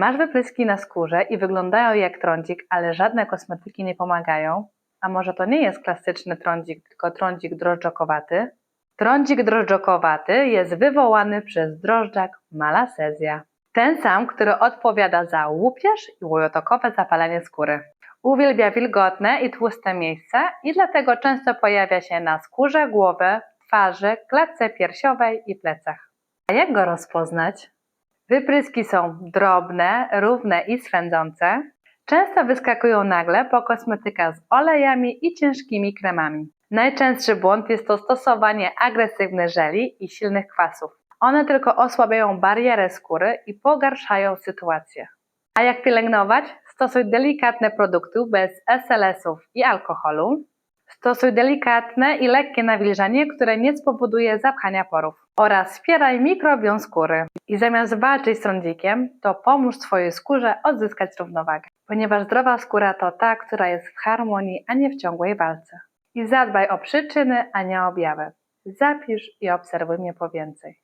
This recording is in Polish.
Masz wypryski na skórze i wyglądają jak trądzik, ale żadne kosmetyki nie pomagają? A może to nie jest klasyczny trądzik, tylko trądzik drożdżokowaty? Trądzik drożdżokowaty jest wywołany przez drożdżak malasezja. Ten sam, który odpowiada za łupież i łojotokowe zapalenie skóry. Uwielbia wilgotne i tłuste miejsca i dlatego często pojawia się na skórze głowy, twarzy, klatce piersiowej i plecach. A jak go rozpoznać? Wypryski są drobne, równe i swędzące. Często wyskakują nagle po kosmetyka z olejami i ciężkimi kremami. Najczęstszy błąd jest to stosowanie agresywnych żeli i silnych kwasów. One tylko osłabiają barierę skóry i pogarszają sytuację. A jak pielęgnować? Stosuj delikatne produkty bez SLS-ów i alkoholu. Stosuj delikatne i lekkie nawilżanie, które nie spowoduje zapchania porów. Oraz wspieraj mikrobiom skóry. I zamiast walczyć z trądzikiem, to pomóż swojej skórze odzyskać równowagę. Ponieważ zdrowa skóra to ta, która jest w harmonii, a nie w ciągłej walce. I zadbaj o przyczyny, a nie o objawy. Zapisz i obserwuj mnie po więcej.